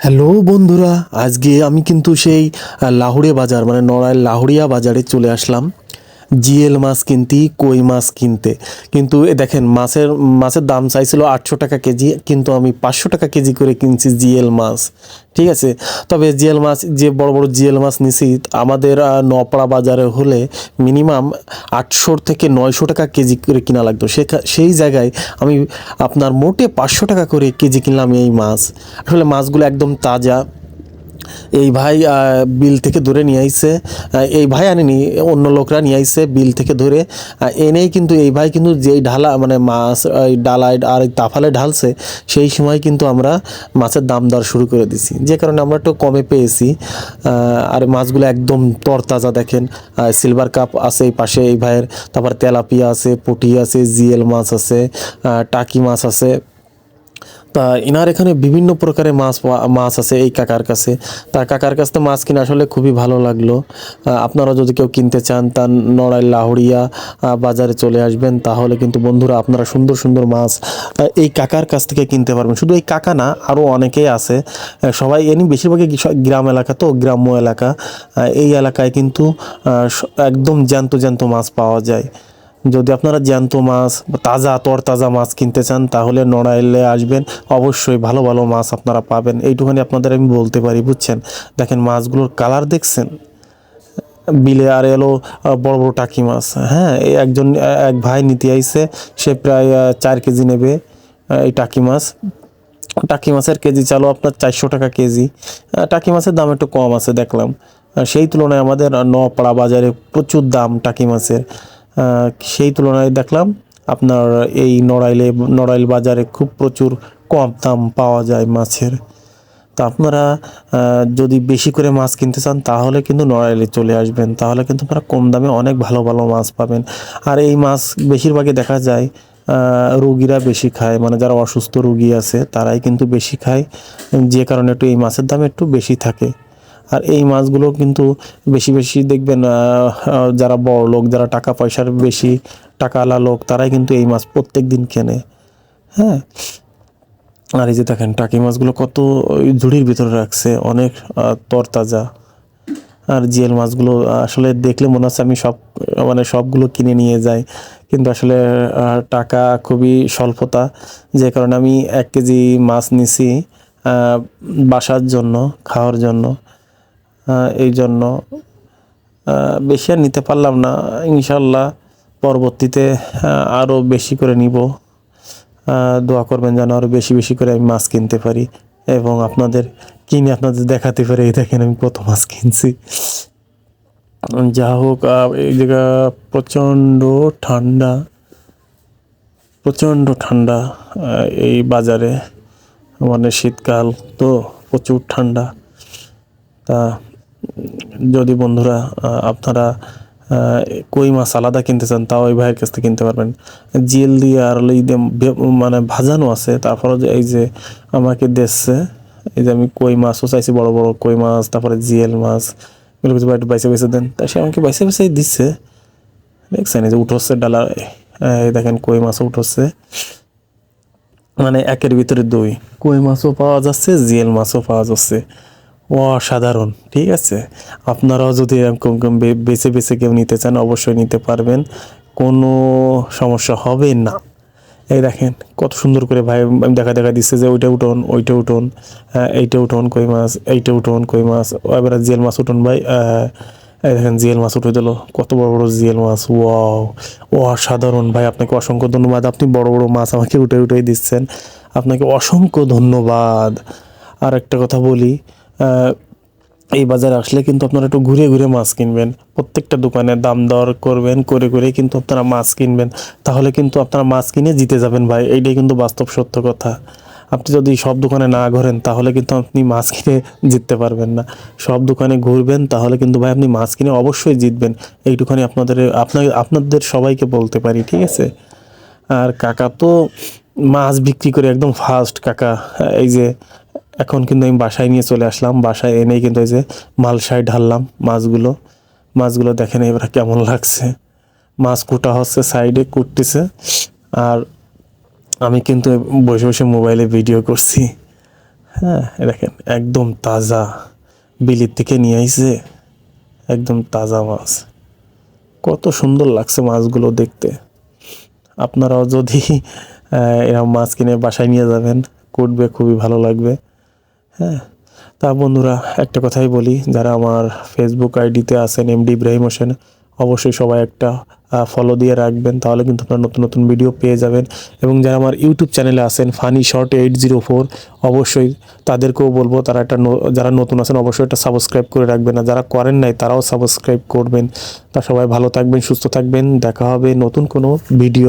Hello বন্ধুরা আজকে আমি কিন্তু সেই লাহোরিয়া বাজার মানে নড়াইল লাহুড়িয়া বাজারে চলে আসলাম। জিএল মাছ কিনতি, কই মাছ কিনতে। কিন্তু দেখেন, মাছের মাছের দাম চাইছিল আটশো টাকা কেজি, কিন্তু আমি পাঁচশো টাকা কেজি করে কিনছি জিএল মাছ। ঠিক আছে? তবে জিএল মাছ, যে বড় বড় জিএল মাছ নিছি, আমাদের নপাড়া বাজারে হলে মিনিমাম আটশো থেকে নয়শো টাকা কেজি করে কিনা লাগতো। সেই জায়গায় আমি আপনার মোটে পাঁচশো টাকা করে কেজি কিনলাম এই মাছ। আসলে মাছগুলো একদম তাজা এই ভাই বিল থেকে ধরে নিয়ে আইছে। এই ভাই আনেনি, অন্য লোকরা নিয়ে আইছে বিল থেকে ধরে এনেই কিন্তু এই ভাই কিন্তু যেই ঢালা মানে মাছ, এই ডালায় আর তাফালে ঢালছে, সেই সময় কিন্তু আমরা মাছের দাম দর শুরু করে দিছি। যে কারণে আমরা একটু কমে পেয়েছি। আর মাছগুলো একদম তরতাজা দেখেন। সিলভার কাপ আছে এই পাশে এই ভাইয়ের। তারপর তেলাপিয়া আছে, পুঁটি আছে, জিএল মাছ আছে টাকি মাছ আছে। তা ইনার এখানে বিভিন্ন প্রকারের মাছ মাছ আছে এই কাকার কাছে। তা কাকার কাছ থেকে মাছ কিনে আসলে খুবই ভালো লাগল। আপনারা যদি কেউ কিনতে চান, তা নড়াই লাহুড়িয়া বাজারে চলে আসবেন, তাহলে কিন্তু বন্ধুরা আপনারা সুন্দর সুন্দর মাছ এই কাকার কাছ থেকে কিনতে পারবেন। শুধু এই কাকা না আরও অনেকেই আছে। সবাই এনি বেশিরভাগই গ্রাম এলাকা তো, গ্রাম্য এলাকা। এই এলাকায় কিন্তু একদম জ্যান্ত জ্যান্ত মাছ পাওয়া যায়। যদি আপনারা জ্যান্ত মাছ তাজা, তরতাজা মাছ কিনতে চান, তাহলে নড়াইলে আসবেন। অবশ্যই ভালো ভালো মাছ আপনারা পাবেন। এইটুখানি আপনাদের আমি বলতে পারি, বুঝছেন? দেখেন মাছগুলোর কালার দেখছেন? বিলে আর এলো বড় বড় টাকি মাছ। হ্যাঁ একজন, এক ভাই নিতে আইছে, সে প্রায় চার কেজি নেবে এই টাকি মাছ। টাকি মাছের কেজি চালো আপনার চারশো টাকা কেজি। টাকি মাছের দাম একটু কম আছে, দেখলাম। সেই তুলনায় আমাদের নপাড়া বাজারে প্রচুর দাম টাকি মাছের। সেই তুলনায় দেখলাম আপনার এই নড়াইলে, নড়াইল বাজারে খুব প্রচুর কম দাম পাওয়া যায় মাছের। তা আপনারা যদি বেশি করে মাছ কিনতে চান, তাহলে কিন্তু নড়াইলে চলে আসবেন। তাহলে কিন্তু আপনারা কম দামে অনেক ভালো ভালো মাছ পাবেন। আর এই মাছ বেশিরভাগই দেখা যায় রুগীরা বেশি খায়। মানে যারা অসুস্থ রুগী আছে, তারাই কিন্তু বেশি খায়। যে কারণে একটু এই মাছের দাম একটু বেশি থাকে। আর এই মাছগুলো কিন্তু বেশি বেশি দেখবেন যারা বড় লোক, যারা টাকা পয়সার বেশি টাকাওয়ালা লোক, তারাই কিন্তু এই মাছ প্রত্যেক দিন কেনে। হ্যাঁ? আর এই যে দেখেন, টাকি মাছগুলো কত ঝুড়ির ভিতরে রাখছে, অনেক তরতাজা। আর জিএল মাছগুলো আসলে দেখলে মনে হচ্ছে আমি সব মানে সবগুলো কিনে নিয়ে যাই। কিন্তু আসলে টাকা খুবই স্বল্পতা, যে কারণে আমি এক কেজি মাছ নিছি বাসার জন্য, খাওয়ার জন্য। এই জন্য বেশি আর নিতে পারলাম না। ইনশাল্লাহ পরবর্তীতে আরও বেশি করে নিব। দোয়া করবেন যেন আরও বেশি বেশি করে আমি মাছ কিনতে পারি এবং আপনাদের কিনে আপনাদের দেখাতে পারি। এই দেখেন আমি কত মাছ কিনছি। যা হোক এই জায়গা প্রচণ্ড ঠান্ডা প্রচণ্ড ঠান্ডা এই বাজারে মানে শীতকাল তো প্রচুর ঠান্ডা। তা যদি বন্ধুরা আপনারা কই মাছ আলাদা কিনতে চান, তাও ওই ভাইয়ের কাছ থেকে কিনতে পারবেন। জিএল দিয়ে আর এই মানে ভাজানো আছে তারপরে যে এই যে আমাকে দিচ্ছে এই যে আমি কই মাছও চাইছি, বড় বড় কই মাছ, তারপরে জিএল মাছ, এগুলো কিছু একটু বাইসে বাইসে দেন। তাই সে আমাকে বাইসে বাইসে দিচ্ছে। দেখছেন, এই যে উঠোচ্ছে ডালা, এই দেখেন কই মাছও উঠোচ্ছে। মানে একের ভিতরে দুই। কই মাছও পাওয়া যাচ্ছে, জিএল মাছও পাওয়া যাচ্ছে। অসাধারণ, ঠিক আছে? আপনারাও যদি এরকম বেছে বেছে কেউ নিতে চান, অবশ্যই নিতে পারবেন। কোনো সমস্যা হবে না। এই দেখেন, কত সুন্দর করে ভাই দেখা দেখা দিচ্ছে যে ওইটা উঠোন ওইটা উঠোন এইটা উঠোন, কই মাছ, এইটা উঠোন, কই মাছ, এবারে জিএল মাছ উঠোন ভাই এই দেখেন জিএল মাছ উঠে দিল, কত বড় বড় জিএল মাছ, ওয়াও, অসাধারণ ভাই, আপনাকে অসংখ্য ধন্যবাদ, আপনি বড় বড় মাছ আমাকে উঠে উঠে দিচ্ছেন, আপনাকে অসংখ্য ধন্যবাদ। আর একটা কথা বলি এই বাজারে আসলে কিন্তু আপনারা একটু ঘুরে ঘুরে মাছ কিনবেন। প্রত্যেকটা দোকানে দাম দর করবেন, করে করে কিন্তু আপনারা মাছ কিনবেন। তাহলে কিন্তু আপনারা মাছ কিনে জিতে যাবেন ভাই, এইটাই কিন্তু বাস্তব সত্য কথা। আপনি যদি সব দোকানে না ঘোরেন, তাহলে কিন্তু আপনি মাছ কিনে জিততে পারবেন না। সব দোকানে ঘুরবেন, তাহলে কিন্তু ভাই আপনি মাছ কিনে অবশ্যই জিতবেন। এইটুখানি আপনাদের, আপনার, আপনাদের সবাইকে বলতে পারি, ঠিক আছে? আর কাকা তো মাছ বিক্রি করে একদম ফাস্ট কাকা। এই যে এখন কিন্তু আমি বাসায় নিয়ে চলে আসলাম। বাসায় এনেই কিন্তু এই যে মালসায় ঢাললাম মাছগুলো। মাছগুলো দেখেন এবার কেমন লাগছে। মাছ কুটা হচ্ছে, সাইডে কুটতেছে। আর আমি কিন্তু বসে বসে মোবাইলে ভিডিও করছি। হ্যাঁ দেখেন, একদম তাজা। বিলির থেকে নিয়ে আইছে। একদম তাজা মাছ। কত সুন্দর লাগছে মাছগুলো দেখতে। আপনারাও যদি এরকম মাছ কিনে বাসায় নিয়ে যাবেন, কুটবে, খুবই ভালো লাগবে। হ্যাঁ। তা বন্ধুরা, একটা কথাই বলি, যারা আমার ফেসবুক আইডিতে আছেন এমডি ইব্রাহিম হোসেন অবশ্যই সবাই একটা ফলো দিয়ে রাখবেন, তাহলে কিন্তু আপনারা নতুন নতুন ভিডিও পেয়ে যাবেন। এবং যারা আমার ইউটিউব চ্যানেলে আছেন funny short eight zero four অবশ্যই তাদেরকেও বলব, তারা একটা যারা নতুন আছেন, অবশ্যই একটা সাবস্ক্রাইব করে রাখবেন, আর যারা করেন নাই, তারাও সাবস্ক্রাইব করবেন। তা সবাই ভালো থাকবেন, সুস্থ থাকবেন, দেখা হবে নতুন কোনো ভিডিও